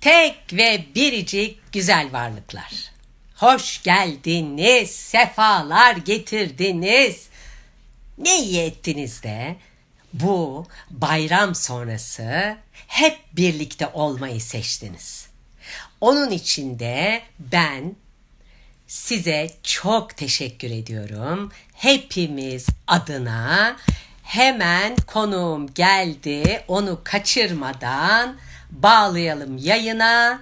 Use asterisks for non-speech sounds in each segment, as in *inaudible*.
tek ve biricik güzel varlıklar. Hoş geldiniz, sefalar getirdiniz. Ne iyi ettiniz de bu bayram sonrası hep birlikte olmayı seçtiniz. Onun için de ben size çok teşekkür ediyorum. Hepimiz adına hemen konuğum geldi. Onu kaçırmadan bağlayalım yayına.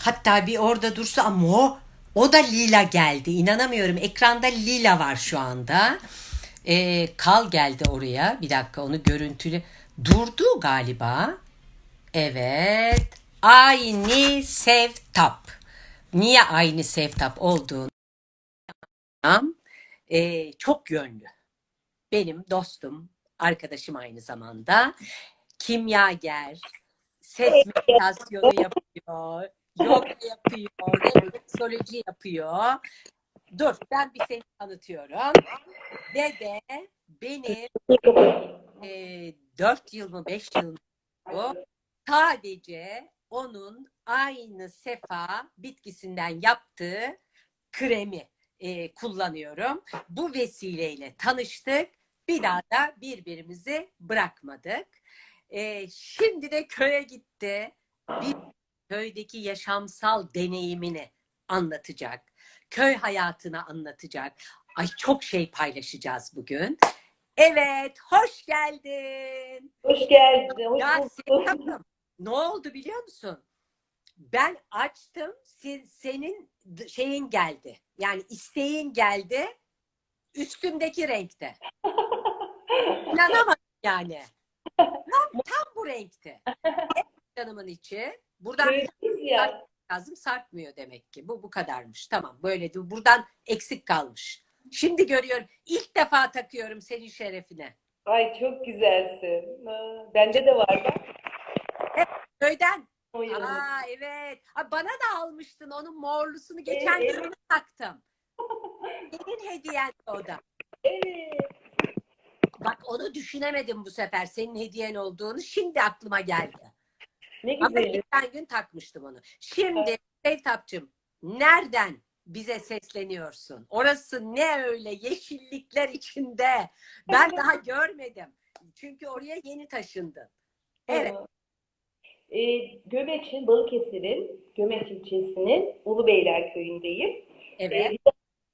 Hatta bir orada dursa ama o, o da Lila geldi. İnanamıyorum. Ekranda Lila var şu anda. Ee, Kal geldi oraya. Bir dakika onu görüntülü. Durdu galiba. Evet. Aynı Sevtap. Niye aynı Sevtap olduğunu e, çok yönlü. Benim dostum, arkadaşım aynı zamanda. Kimyager, ses meditasyonu yapıyor, yoga yapıyor, refleksoloji yapıyor. Dur, ben bir seni tanıtıyorum. Dede benim e, 4 yıl mı 5 yıl mı bu? Sadece onun aynı sefa bitkisinden yaptığı kremi e, kullanıyorum. Bu vesileyle tanıştık. Bir daha da birbirimizi bırakmadık. E, şimdi de köye gitti. Bir köydeki yaşamsal deneyimini anlatacak. Köy hayatını anlatacak. Ay çok şey paylaşacağız bugün. Evet, hoş geldin. Hoş geldin. Hoş Ya. Sevtap'ım, ne oldu biliyor musun? Ben açtım, sen- senin şeyin geldi. Yani isteğin geldi. Üstümdeki renkte. *laughs* İnanamadım yani. Tam, tam bu renkte. Canımın içi. Buradan ya. lazım sarkmıyor demek ki. Bu bu kadarmış. Tamam böyle de buradan eksik kalmış. Şimdi görüyorum. İlk defa takıyorum senin şerefine. Ay çok güzelsin. Ha, Bende de var bak. Köyden. O yanı. Aa evet. Ha, bana da almıştın onun morlusunu. Geçen Evet. gün taktım. Senin hediyen o da. Evet. Bak onu düşünemedim bu sefer senin hediyen olduğunu. Şimdi aklıma geldi. Ne Ama güzel. geçen gün takmıştım onu. Şimdi Sevtap'cığım nereden bize sesleniyorsun? Orası ne öyle yeşillikler içinde? Ben daha *laughs* görmedim. Çünkü oraya yeni taşındın. Evet. Ee, Gömeç'in, Balıkesir'in, Gömeç ilçesinin Ulubeyler köyündeyim. Evet.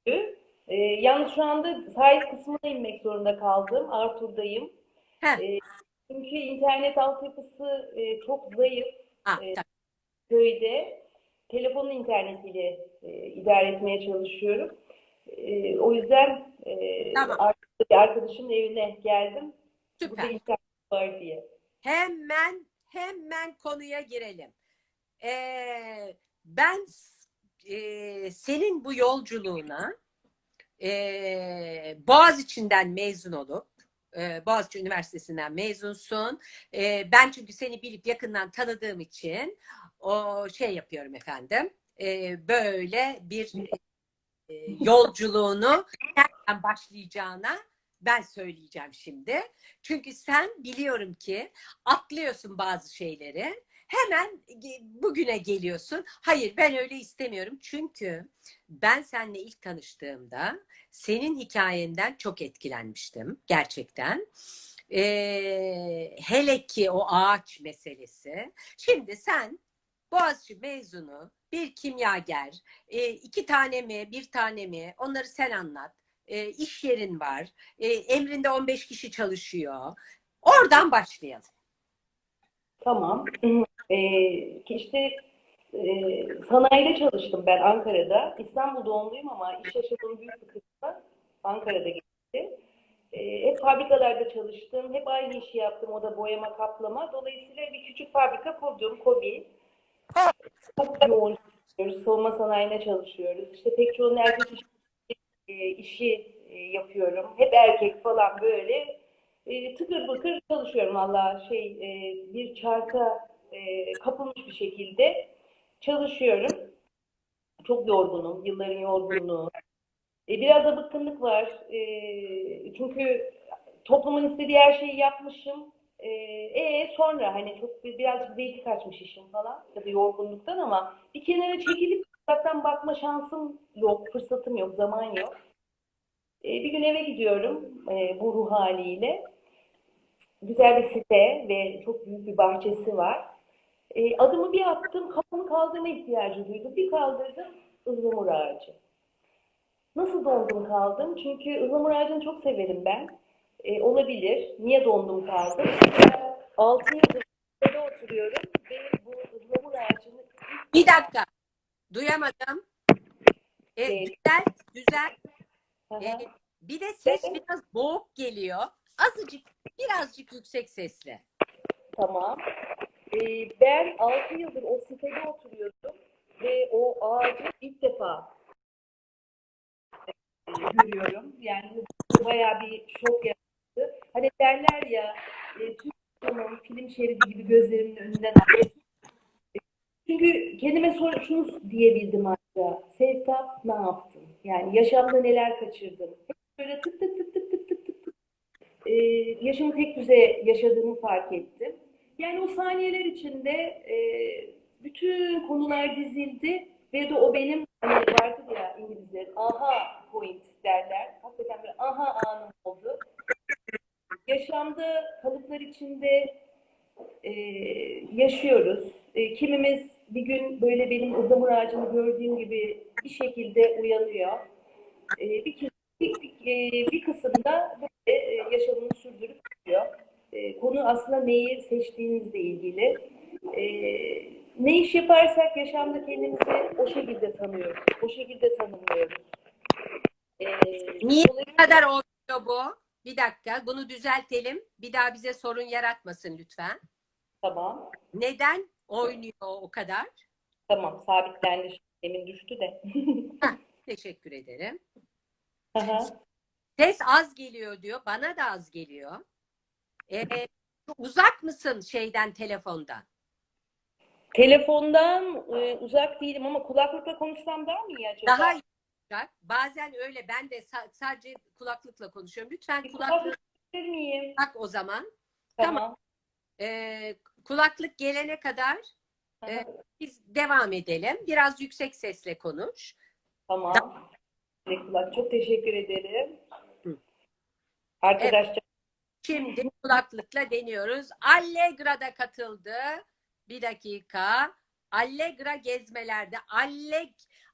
Ee, e, yalnız şu anda sahil kısmına inmek zorunda kaldım. Arthur'dayım. Heh. Ee, çünkü internet altyapısı e, çok zayıf. Ha, tamam. köyde telefonun internetiyle e, idare etmeye çalışıyorum. E, o yüzden e, Tamam. arkadaş- arkadaşımın evine geldim. Burada Süper. internet var diye. Hemen hemen konuya girelim. Ee, ben e, senin bu yolculuğuna e, Boğaziçi'nden mezun olup e, Boğaziçi Üniversitesi'nden mezunsun. E, ben çünkü seni bilip yakından tanıdığım için o şey yapıyorum efendim. E, böyle bir e, yolculuğunu nereden başlayacağına ben söyleyeceğim şimdi. Çünkü sen biliyorum ki atlıyorsun bazı şeyleri. Hemen bugüne geliyorsun. Hayır ben öyle istemiyorum. Çünkü ben seninle ilk tanıştığımda senin hikayenden çok etkilenmiştim gerçekten. Ee, hele ki o ağaç meselesi. Şimdi sen Boğaziçi mezunu bir kimyager, e, iki tane mi, bir tane mi? Onları sen anlat. E, iş yerin var. E, emrinde 15 kişi çalışıyor. Oradan başlayalım. Tamam. E, işte e, sanayide çalıştım ben Ankara'da. İstanbul doğumluyum ama iş yaşamının büyük bir kısmı Ankara'da geçti. E, hep fabrikalarda çalıştım. Hep aynı işi yaptım. O da boyama, kaplama. Dolayısıyla bir küçük fabrika kurdum. Kobi. Çok yoğun çalışıyoruz. Savunma sanayine çalışıyoruz. İşte pek çoğunun erkek işi, e, işi e, yapıyorum. Hep erkek falan böyle. E, tıkır bıkır çalışıyorum valla şey e, bir çarka e, kapılmış bir şekilde çalışıyorum. Çok yorgunum. Yılların yorgunluğu. E, biraz da bıkkınlık var. E, çünkü toplumun istediği her şeyi yapmışım. Ee, e sonra hani çok bir- biraz zeyti kaçmış işim falan ya da yorgunluktan ama bir kenara çekilip uzaktan bakma şansım yok, fırsatım yok, zaman yok. Ee, bir gün eve gidiyorum e, bu ruh haliyle. Güzel bir site ve çok büyük bir bahçesi var. E, adımı bir attım, kafamı kaldırma ihtiyacı duydum. Bir kaldırdım, ıhlamur ağacı. Nasıl dondum kaldım? Çünkü ıhlamur ağacını çok severim ben. E, olabilir. Niye dondum kaldım? 6 yıldır oturuyorum ve bu ıhlamur ağacını Bir dakika. Duyamadım. E, Evet. güzel, güzel. E, bir de ses Evet. biraz boğuk geliyor. Azıcık, birazcık yüksek sesle. tamam. E, ben 6 yıldır o sitede oturuyordum ve o ağacı ilk defa e, görüyorum. Yani bayağı bir şok yarattı. Hani derler ya e, Türkiye'nin film şeridi gibi gözlerimin önünden e, çünkü kendime sor, şunu diyebildim aslında. Sevtap ne yaptım? Yani yaşamda neler kaçırdım? Hep böyle tık tık tık tık tık tık tık. Ee, yaşamı tek düze yaşadığımı fark ettim. Yani o saniyeler içinde e, bütün konular dizildi ve de o benim hani vardır ya İngilizlerin aha point derler. Hakikaten bir aha anım oldu. Yaşamda kalıplar içinde e, yaşıyoruz. E, kimimiz bir gün böyle benim ıhlamur ağacını gördüğüm gibi bir şekilde uyanıyor. E, bir, bir, bir, e, bir kısımda böyle e, yaşamını sürdürüp gidiyor. E, konu aslında neyi seçtiğinizle ilgili. E, ne iş yaparsak yaşamda kendimizi o şekilde tanıyoruz. O şekilde tanımlıyoruz. E, Niye bu kadar oluyor bu? Bir dakika, bunu düzeltelim. Bir daha bize sorun yaratmasın lütfen. Tamam. Neden oynuyor o kadar? Tamam. Sabitlendi. Şimdi Emin düştü de. *laughs* Teşekkür ederim. Aha. Ses az geliyor diyor. Bana da az geliyor. Ee, uzak mısın şeyden telefondan? Telefondan e, uzak değilim ama kulaklıkla konuşsam daha mı iyi acaba? Daha iyi olacak. Bazen öyle. Ben de sa- sadece kulaklıkla konuşuyorum. Lütfen kulaklığı kulaklık verir miyim? tak o zaman. Tamam. Ee, kulaklık gelene kadar Aha, e, biz devam edelim. Biraz yüksek sesle konuş. Tamam. Kulak. Çok teşekkür ederim. Hı. Arkadaşlar Şimdi kulaklıkla deniyoruz. Allegra'da katıldı. Bir dakika. Allegra gezmelerde. Alleg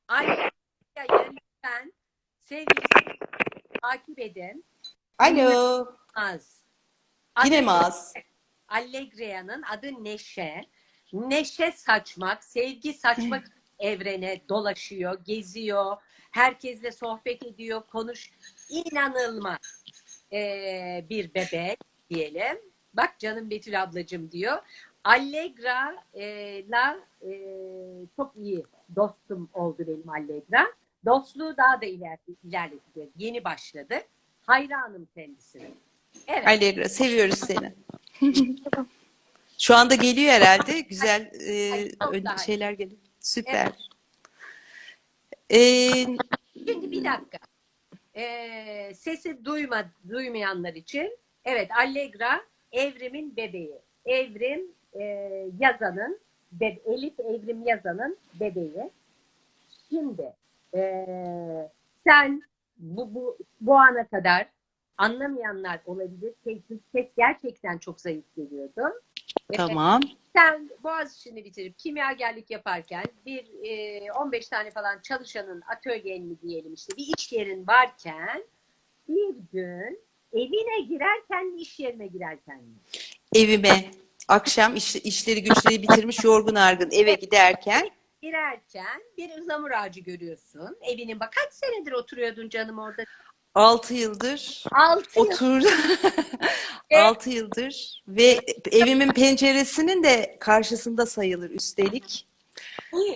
Allegra'yı lütfen sevgili takip edin. Alo. Az. Yine mi az? Allegria'nın adı Neşe. Neşe saçmak, sevgi saçmak evrene dolaşıyor, geziyor. Herkesle sohbet ediyor, konuş. İnanılmaz ee, bir bebek diyelim. Bak canım Betül ablacığım diyor. Allegra'la e, çok iyi dostum oldu benim Allegra. Dostluğu daha da iler, ilerleteceğiz. Yeni başladık. Hayranım kendisine. Evet. Allegra seviyoruz seni. Şu anda geliyor herhalde. Güzel e, daha iyi. şeyler geliyor. Süper. Ee, Şimdi bir dakika. Ee, sesi duyma, duymayanlar için evet Allegra Evrim'in bebeği. Evrim e, yazanın be- Elif Evrim yazanın bebeği. Şimdi e, sen bu, bu, bu ana kadar anlamayanlar olabilir. Ses, ses gerçekten çok zayıf geliyordu. E, tamam. sen Boğaziçi'ni bitirip kimyagerlik yaparken bir e, 15 tane falan çalışanın atölyen mi diyelim işte bir iş yerin varken bir gün evine girerken mi iş yerine girerken mi? Evime akşam iş- işleri güçleri bitirmiş yorgun argın eve giderken Girerken bir ıhlamur ağacı görüyorsun. Evinin bak kaç senedir oturuyordun canım orada? 6 yıldır 6 yıl. otur *laughs* Ve- 6 yıldır ve evimin penceresinin de karşısında sayılır üstelik.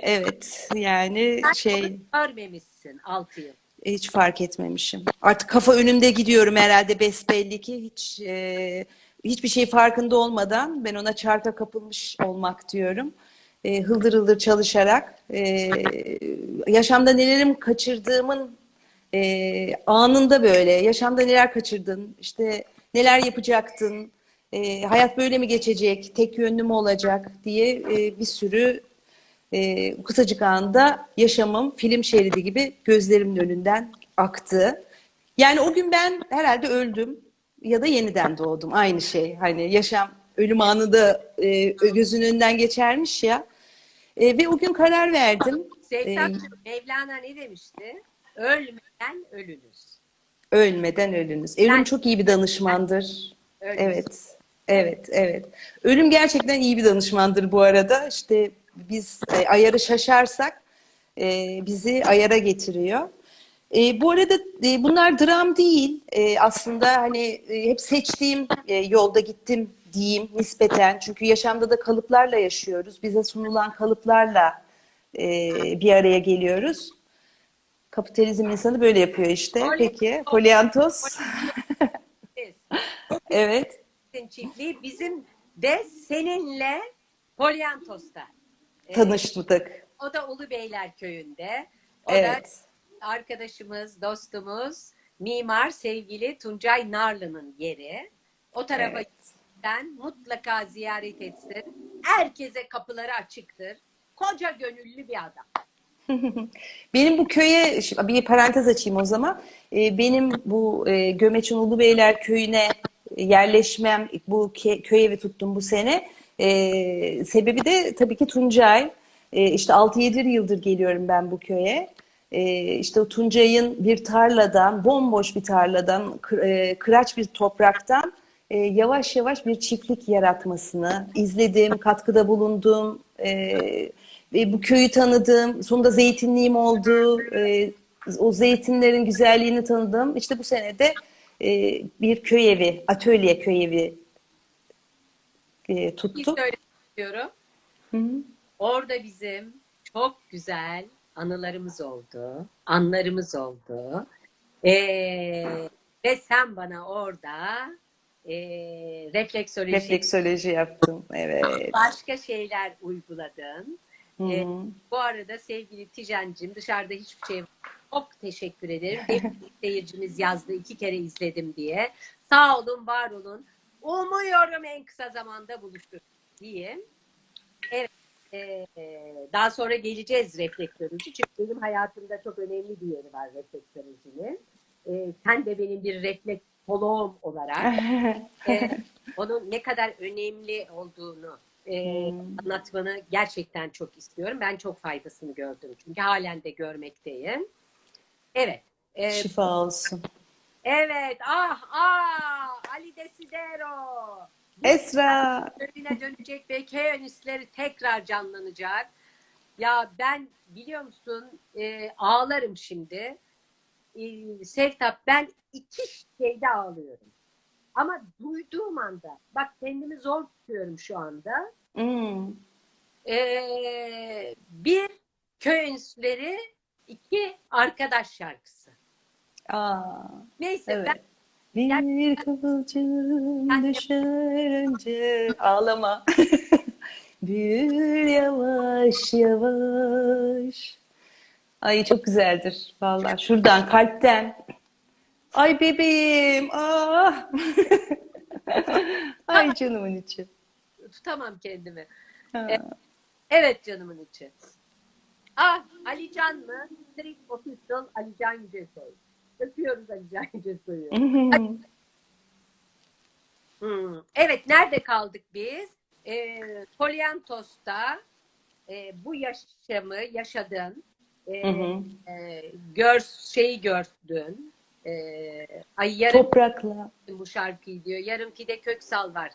Evet yani şey görmemişsin 6 yıl. Hiç fark etmemişim. Artık kafa önümde gidiyorum herhalde besbelli ki hiç e, hiçbir şey farkında olmadan ben ona çarka kapılmış olmak diyorum. E, hıldır hıldır çalışarak e, yaşamda nelerim kaçırdığımın e, anında böyle yaşamda neler kaçırdın işte neler yapacaktın e, hayat böyle mi geçecek, tek yönlü mü olacak diye e, bir sürü e, kısacık anda yaşamım film şeridi gibi gözlerimin önünden aktı. Yani o gün ben herhalde öldüm ya da yeniden doğdum. Aynı şey. Hani yaşam ölüm anında e, gözünün önünden geçermiş ya. E, ve o gün karar verdim. Sevtapcığım Mevlana ne demişti? Ölmeden ölünüz. Ölmeden ölünüz. Ölüm Yani- çok iyi bir danışmandır. Ölünüz. Evet. Evet, evet. Ölüm gerçekten iyi bir danışmandır bu arada. İşte biz e, ayarı şaşarsak e, bizi ayara getiriyor. E, bu arada e, bunlar dram değil. E, aslında hani e, hep seçtiğim e, yolda gittim diyeyim nispeten. Çünkü yaşamda da kalıplarla yaşıyoruz. Bize sunulan kalıplarla e, bir araya geliyoruz. Kapitalizm insanı böyle yapıyor işte. Polyantos. Peki, polyantos. *laughs* Evet. Çiftliği bizim de seninle Polyantos'ta. Tanıştık. o da Ulubeyler köyünde. O da Evet. arkadaşımız, dostumuz, mimar sevgili Tuncay Narlı'nın yeri. O tarafa Evet. mutlaka ziyaret etsin. Herkese kapıları açıktır. Koca gönüllü bir adam. *laughs* Benim bu köye bir parantez açayım o zaman. Ee, Benim bu e, Gömeç'in Ulubeyler köyüne yerleşmem, bu köy evi tuttum bu sene. Ee, sebebi de tabii ki Tuncay. Ee, işte 6-7 yıldır geliyorum ben bu köye. Ee, işte Tuncay'ın bir tarladan, bomboş bir tarladan, e, kıraç bir topraktan e, yavaş yavaş bir çiftlik yaratmasını izledim, katkıda bulundum. E, ve bu köyü tanıdım. Sonunda zeytinliğim oldu. E, o zeytinlerin güzelliğini tanıdım. İşte bu sene de e, bir köy evi, atölye köy evi e, Bir tuttuk. söylemek istiyorum. Hı hı. Orada bizim çok güzel anılarımız oldu, anlarımız oldu. Ee, ve sen bana orada e, refleksoloji, Refleksoloji yaptım. Evet. başka şeyler uyguladın. Hı Ee. Bu arada sevgili Tijen'cim dışarıda hiçbir şey. Çok teşekkür ederim. *laughs* Bir seyircimiz yazdı iki kere izledim diye. Sağ olun, var olun. Umuyorum en kısa zamanda buluşuruz diyeyim. Evet. e, daha sonra geleceğiz reflektörücü. Çünkü benim hayatımda çok önemli bir yeri var reflektörücünün. E, sen de benim bir reflektoloğum olarak *laughs* e, onun ne kadar önemli olduğunu e, Hmm. anlatmanı gerçekten çok istiyorum. Ben çok faydasını gördüm çünkü halen de görmekteyim. Evet. E, Şifa olsun. Evet. Ah ah Ali Desidero. Esra. Köyüne dönecek ve Keyonisleri tekrar canlanacak. Ya ben biliyor musun e, ağlarım şimdi. E, Sevtap ben iki şeyde ağlıyorum. Ama duyduğum anda bak kendimi zor tutuyorum şu anda. Hmm. E, bir köy enstitüleri iki arkadaş şarkısı. Aa, Neyse evet. ben Bir kıvılcım düşer önce *laughs* ağlama. *laughs* Büyür yavaş yavaş. Ay çok güzeldir vallahi. Şuradan kalpten. Ay bebeğim. Ah. *laughs* Ay canımın içi. tutamam kendimi. Ha. Evet canımın içi. Ah Alican mı? Street Official Alican Yücesoy. Öpüyoruz Alican Yücesoy'u. *laughs* Hmm. Evet nerede kaldık biz? Ee, Polyantos'ta e, bu yaşamı yaşadın. E, e, gör, şeyi gördün. E, ay yarın Toprakla. bu şarkıyı diyor. Yarın Fide Köksal var.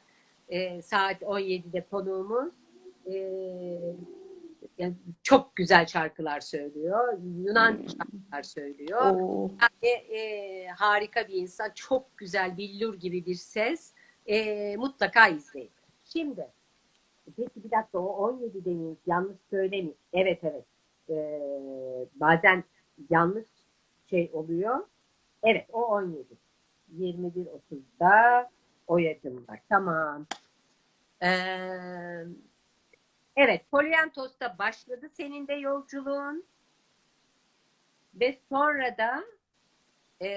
E, saat 17'de konuğumuz. E, yani çok güzel şarkılar söylüyor. Yunan şarkılar söylüyor. Oo. Yani, e, harika bir insan. Çok güzel, billur gibi bir ses. E, mutlaka izleyin. Şimdi, peki bir dakika o 17 demiş. Yanlış söylemiş. Evet evet. E, bazen yanlış şey oluyor. Evet o 17. 21.30'da o yakın var. Tamam. Ee, evet, Polyantos'ta başladı senin de yolculuğun. Ve sonra da e,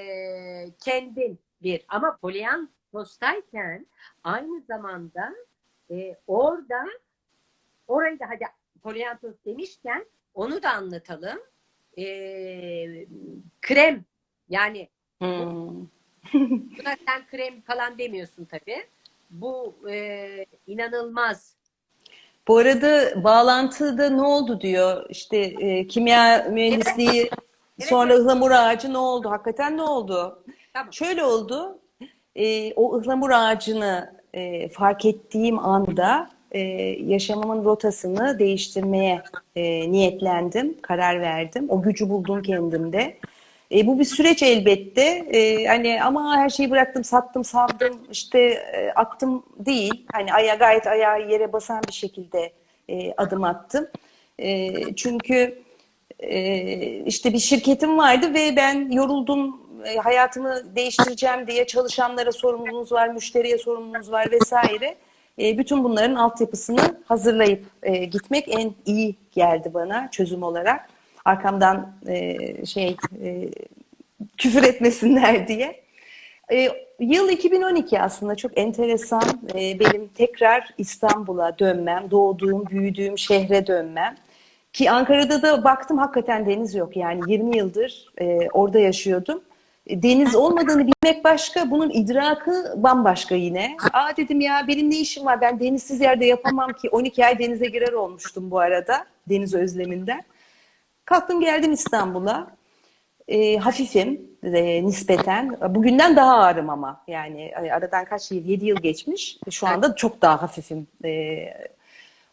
kendin bir ama Polyantos postayken aynı zamanda e, orada orayı da hadi polyantos demişken onu da anlatalım. E, krem yani Hmm. buna sen krem falan demiyorsun tabii. Bu e, inanılmaz. Bu arada bağlantıda ne oldu diyor. İşte e, kimya mühendisliği sonra ıhlamur ağacı ne oldu? Hakikaten ne oldu? Tamam. Şöyle oldu. E, o ıhlamur ağacını e, fark ettiğim anda e, yaşamımın rotasını değiştirmeye e, niyetlendim, karar verdim. O gücü buldum kendimde. E, bu bir süreç elbette. E, hani ama her şeyi bıraktım, sattım, savdım, işte e, attım değil. Hani aya gayet ayağı yere basan bir şekilde e, adım attım. E, çünkü işte bir şirketim vardı ve ben yoruldum, e, hayatımı değiştireceğim diye çalışanlara sorumluluğunuz var, müşteriye sorumluluğunuz var vesaire. E, bütün bunların altyapısını hazırlayıp e, gitmek en iyi geldi bana çözüm olarak. Arkamdan e, şey e, küfür etmesinler *laughs* diye. E, yıl 2012 aslında çok enteresan. E, benim tekrar İstanbul'a dönmem, doğduğum, büyüdüğüm şehre dönmem. Ki Ankara'da da baktım hakikaten deniz yok. Yani 20 yıldır e, orada yaşıyordum. E, Deniz olmadığını bilmek başka, bunun idrakı bambaşka yine. Aa dedim ya benim ne işim var? Ben denizsiz yerde yapamam ki. 12 ay denize girer olmuştum bu arada. Deniz özleminden. Kalktım geldim İstanbul'a. E, hafifim e, nispeten. Bugünden daha ağırım ama. Yani e, aradan kaç yıl? 7 yıl geçmiş. Şu anda çok daha hafifim. E,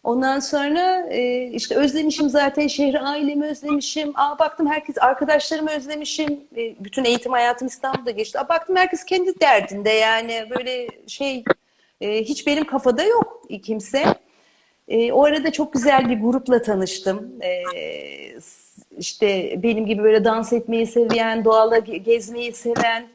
ondan sonra e, işte özlemişim zaten şehri, ailemi özlemişim. Aa baktım herkes, arkadaşlarımı özlemişim. E, bütün eğitim hayatım İstanbul'da geçti. Aa, baktım herkes kendi derdinde yani böyle şey e, hiç benim kafada yok kimse. E, o arada çok güzel bir grupla tanıştım. E, işte benim gibi böyle dans etmeyi seven, doğala ge- gezmeyi seven,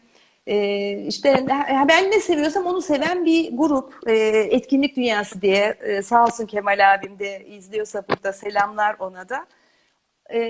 e, işte ben ne seviyorsam onu seven bir grup. E, etkinlik Dünyası diye e, sağ olsun Kemal abim de izliyorsa burada selamlar ona da. E,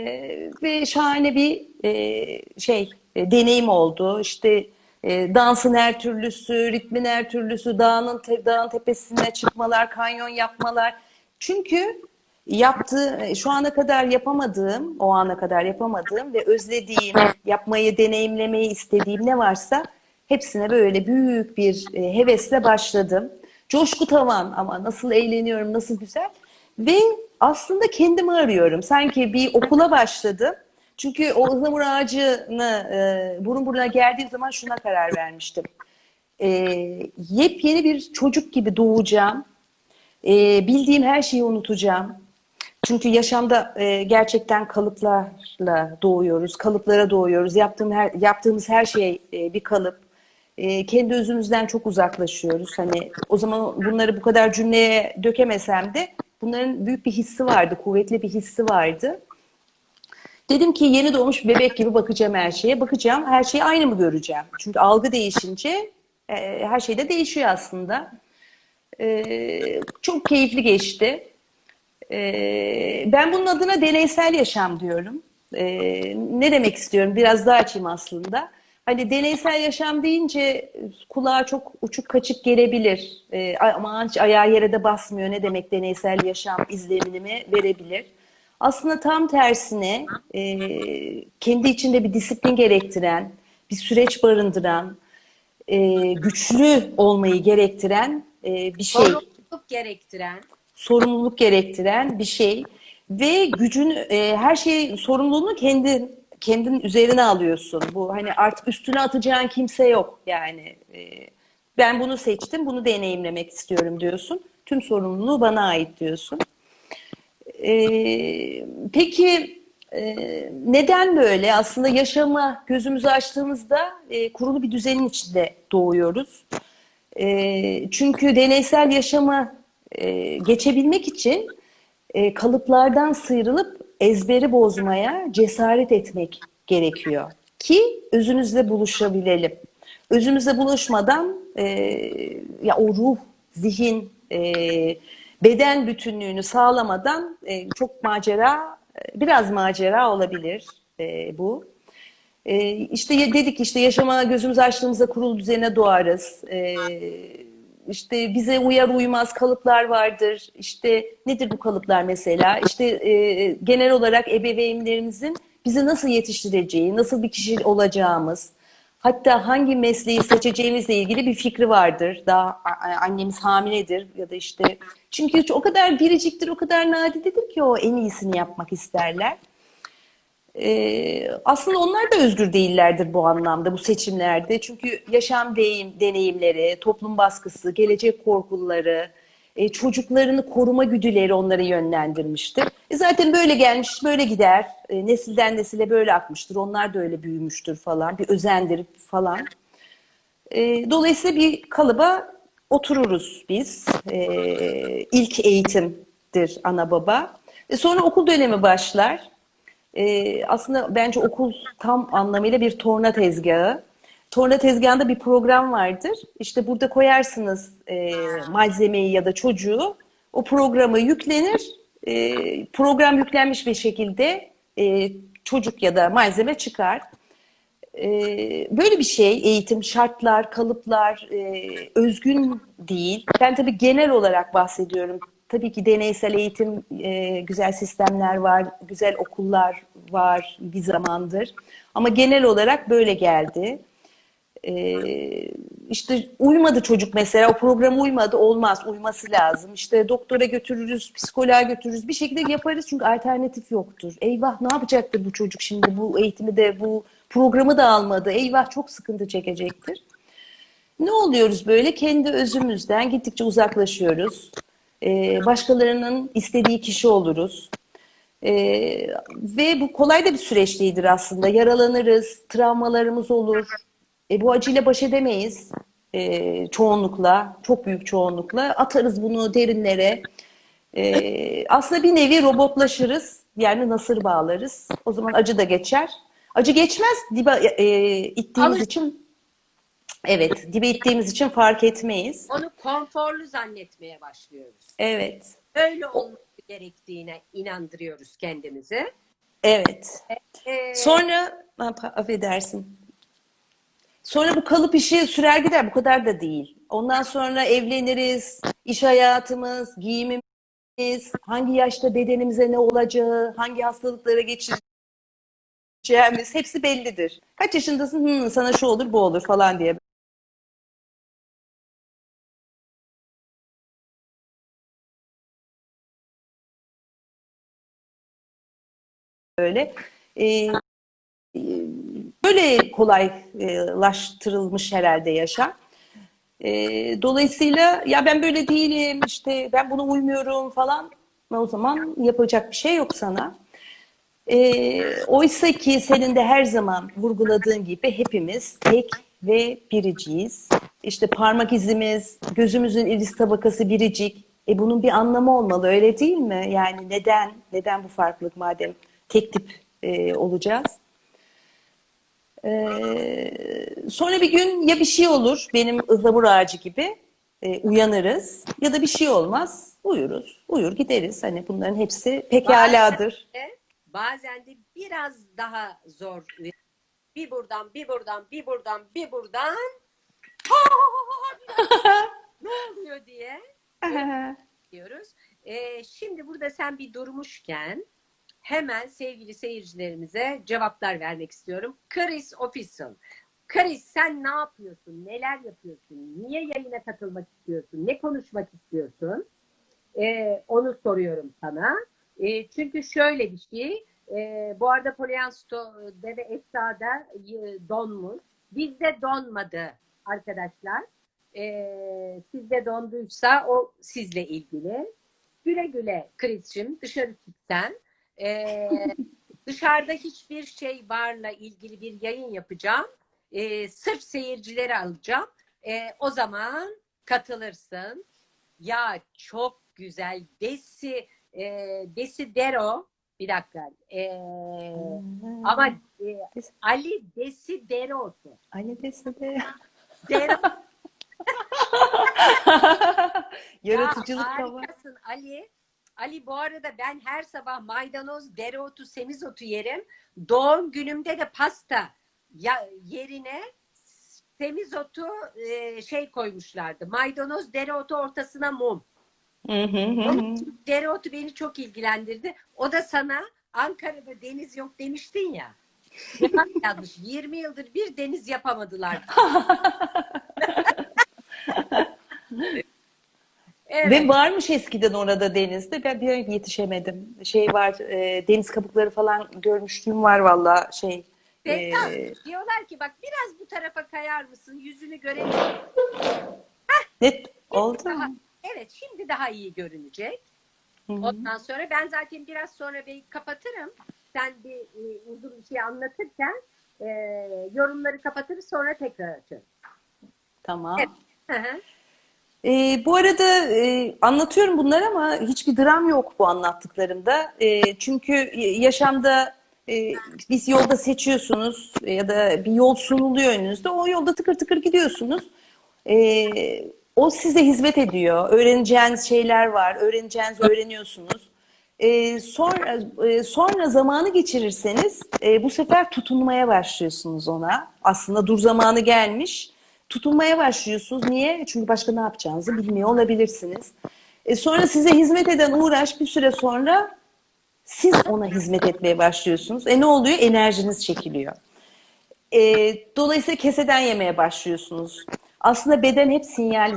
ve şahane bir e, şey e, deneyim oldu. İşte e, dansın her türlüsü, ritmin her türlüsü, dağın, te, dağın tepesine çıkmalar, kanyon yapmalar. Çünkü yaptığı, şu ana kadar yapamadığım, o ana kadar yapamadığım ve özlediğim, yapmayı, deneyimlemeyi istediğim ne varsa hepsine böyle büyük bir e, hevesle başladım. Coşku tavan ama nasıl eğleniyorum, nasıl güzel. Ve aslında kendimi arıyorum. Sanki bir okula başladım. Çünkü o ıhlamur ağacını e, burun buruna geldiğim zaman şuna karar vermiştim. E, yepyeni bir çocuk gibi doğacağım. E, bildiğim her şeyi unutacağım. Çünkü yaşamda e, gerçekten kalıplarla doğuyoruz, kalıplara doğuyoruz. Yaptığım her, yaptığımız her şey e, bir kalıp. E, kendi özümüzden çok uzaklaşıyoruz. Hani o zaman bunları bu kadar cümleye dökemesem de bunların büyük bir hissi vardı, kuvvetli bir hissi vardı. Dedim ki yeni doğmuş bir bebek gibi bakacağım her şeye. Bakacağım, her şeyi aynı mı göreceğim? Çünkü algı değişince e, her şey de değişiyor aslında. E, çok keyifli geçti. Ee, ben bunun adına deneysel yaşam diyorum. Ee, ne demek istiyorum? Biraz daha açayım aslında. Hani deneysel yaşam deyince kulağa çok uçuk kaçık gelebilir. Ee, ama hiç ayağı yere de basmıyor. Ne demek deneysel yaşam izlenimi verebilir. Aslında tam tersine e, kendi içinde bir disiplin gerektiren, bir süreç barındıran, e, güçlü olmayı gerektiren e, bir şey Sorumluluk gerektiren. Sorumluluk gerektiren bir şey ve gücün e, her şey sorumluluğunu kendi kendin üzerine alıyorsun. Bu hani artık üstüne atacağın kimse yok yani. E, ben bunu seçtim, bunu deneyimlemek istiyorum diyorsun. Tüm sorumluluğu bana ait diyorsun. E, peki e, neden böyle? Aslında yaşama gözümüzü açtığımızda e, kurulu bir düzenin içinde doğuyoruz. E, çünkü deneysel yaşama e, geçebilmek için e, kalıplardan sıyrılıp ezberi bozmaya cesaret etmek gerekiyor ki özümüzle buluşabilelim. Özümüzle buluşmadan e, ya o ruh, zihin, e, beden bütünlüğünü sağlamadan e, çok macera, e, biraz macera olabilir e, bu. E, işte dedik işte yaşama gözümüz açtığımızda kurul düzene doğarız. E, işte bize uyar uymaz kalıplar vardır. İşte nedir bu kalıplar mesela? İşte e, genel olarak ebeveynlerimizin bizi nasıl yetiştireceği, nasıl bir kişi olacağımız, hatta hangi mesleği seçeceğimizle ilgili bir fikri vardır. Daha annemiz hamiledir ya da işte çünkü o kadar biriciktir, o kadar nadidedir ki o en iyisini yapmak isterler. Aslında onlar da özgür değillerdir bu anlamda, bu seçimlerde. Çünkü yaşam deyim, deneyimleri, toplum baskısı, gelecek korkuları, e, çocuklarını koruma güdüleri onları yönlendirmiştir. E, zaten böyle gelmiş, böyle gider. E, nesilden nesile böyle akmıştır. Onlar da öyle büyümüştür falan. Bir özendir falan. E, dolayısıyla bir kalıba otururuz biz. E, ilk eğitimdir ana baba. E, sonra okul dönemi başlar. Ee, aslında bence okul tam anlamıyla bir torna tezgahı. Torna tezgahında bir program vardır. İşte burada koyarsınız e, malzemeyi ya da çocuğu. O programı yüklenir. E, program yüklenmiş bir şekilde e, çocuk ya da malzeme çıkar. E, böyle bir şey eğitim, şartlar, kalıplar e, özgün değil. Ben tabii genel olarak bahsediyorum. Tabii ki deneysel eğitim, e, güzel sistemler var, güzel okullar var bir zamandır. Ama genel olarak böyle geldi. E, işte uymadı çocuk mesela, o programa uymadı, olmaz, uyması lazım. İşte doktora götürürüz, psikoloğa götürürüz, bir şekilde yaparız çünkü alternatif yoktur. Eyvah ne yapacaktır bu çocuk şimdi bu eğitimi de, bu programı da almadı, eyvah çok sıkıntı çekecektir. Ne oluyoruz böyle? Kendi özümüzden gittikçe uzaklaşıyoruz. Ee, başkalarının istediği kişi oluruz. Ee, ve bu kolay da bir süreç değildir aslında. Yaralanırız, travmalarımız olur. E, bu acıyla baş edemeyiz e, çoğunlukla, çok büyük çoğunlukla. Atarız bunu derinlere. E, aslında bir nevi robotlaşırız, yani nasır bağlarız. O zaman acı da geçer. Acı geçmez, dibe e, ittiğimiz Alış- için, evet, dibe ittiğimiz için fark etmeyiz. Onu konforlu zannetmeye başlıyoruz. Evet, Öyle olması gerektiğine inandırıyoruz kendimizi. evet. Ee, Sonra, ha, pa- affedersin. Sonra bu kalıp işi sürer gider, bu kadar da değil. Ondan sonra evleniriz, iş hayatımız, giyimimiz, hangi yaşta bedenimize ne olacağı, hangi hastalıklara geçeceğimiz hepsi bellidir. Kaç yaşındasın? Hı, sana şu olur, bu olur falan diye. Böyle. Ee, böyle kolaylaştırılmış herhalde yaşam. Ee, dolayısıyla ya ben böyle değilim işte ben buna uymuyorum falan o zaman yapacak bir şey yok sana. Ee, oysa ki senin de her zaman vurguladığın gibi hepimiz tek ve biriciyiz. İşte parmak izimiz, gözümüzün iris tabakası biricik. E bunun bir anlamı olmalı öyle değil mi? Yani neden, neden bu farklılık madem tek tip e, olacağız? Ee, sonra bir gün ya bir şey olur benim ıhlamur ağacı gibi e, uyanırız ya da bir şey olmaz uyuruz. Uyur gideriz. Hani bunların hepsi pekaladır. bazen de biraz daha zor. Bir buradan, bir buradan, bir buradan, bir buradan. *laughs* ne oluyor diye diyoruz. Ee, şimdi burada sen bir durmuşken hemen sevgili seyircilerimize cevaplar vermek istiyorum. Chris Official. Chris sen ne yapıyorsun? Neler yapıyorsun? Niye yayına katılmak istiyorsun? Ne konuşmak istiyorsun? Ee, onu soruyorum sana. Ee, çünkü şöyle bir şey. Ee, bu arada Polyansto'da ve Esra'da e, donmuş. Bizde donmadı arkadaşlar. Ee, sizde donduysa o sizle ilgili. Güle güle Chris'cim dışarı çık sen. Ee, dışarıda hiçbir şey varla ilgili bir yayın yapacağım. Ee, sırf seyircileri alacağım. Ee, o zaman katılırsın. Ya çok güzel. Desi e, Desidero bir dakika. Ee, ama e, Ali Desidero'su. Anne dese de. Dero *laughs* Yaratıcılık ya, harikasın Ali. Ali bu arada ben her sabah maydanoz, dereotu, semizotu yerim. Doğum günümde de pasta ya, yerine semizotu e, şey koymuşlardı. Maydanoz, dereotu ortasına mum. Hı hı hı hı. Dereotu beni çok ilgilendirdi. O da sana Ankara'da deniz yok demiştin ya. *laughs* Yanlış. 20 yıldır bir deniz yapamadılar. *laughs* evet. Ve varmış eskiden orada denizde. Ben bir an yetişemedim. Şey var, e, deniz kabukları falan görmüşlüğüm var valla şey. e, diyorlar ki bak biraz bu tarafa kayar mısın? Yüzünü görelim. net oldu Daha, mu? evet şimdi daha iyi görünecek. Hı hı. Ondan sonra ben zaten biraz sonra bir kapatırım. Sen bir e, uzun bir şey anlatırken e, yorumları kapatırız sonra tekrar açarız. Tamam. Evet. E, bu arada e, anlatıyorum bunları ama hiçbir dram yok bu anlattıklarımda. E, çünkü yaşamda e, biz yolda seçiyorsunuz ya da bir yol sunuluyor önünüzde. O yolda tıkır tıkır gidiyorsunuz. E, o size hizmet ediyor. Öğreneceğiniz şeyler var. Öğreneceğinizi öğreniyorsunuz. E, sonra e, sonra zamanı geçirirseniz e, bu sefer tutunmaya başlıyorsunuz ona. Aslında dur zamanı gelmiş. Tutunmaya başlıyorsunuz. Niye? Çünkü başka ne yapacağınızı bilmiyor olabilirsiniz. E, sonra size hizmet eden uğraş bir süre sonra siz ona hizmet etmeye başlıyorsunuz. E ne oluyor? Enerjiniz çekiliyor. E, dolayısıyla keseden yemeye başlıyorsunuz. Aslında beden hep sinyal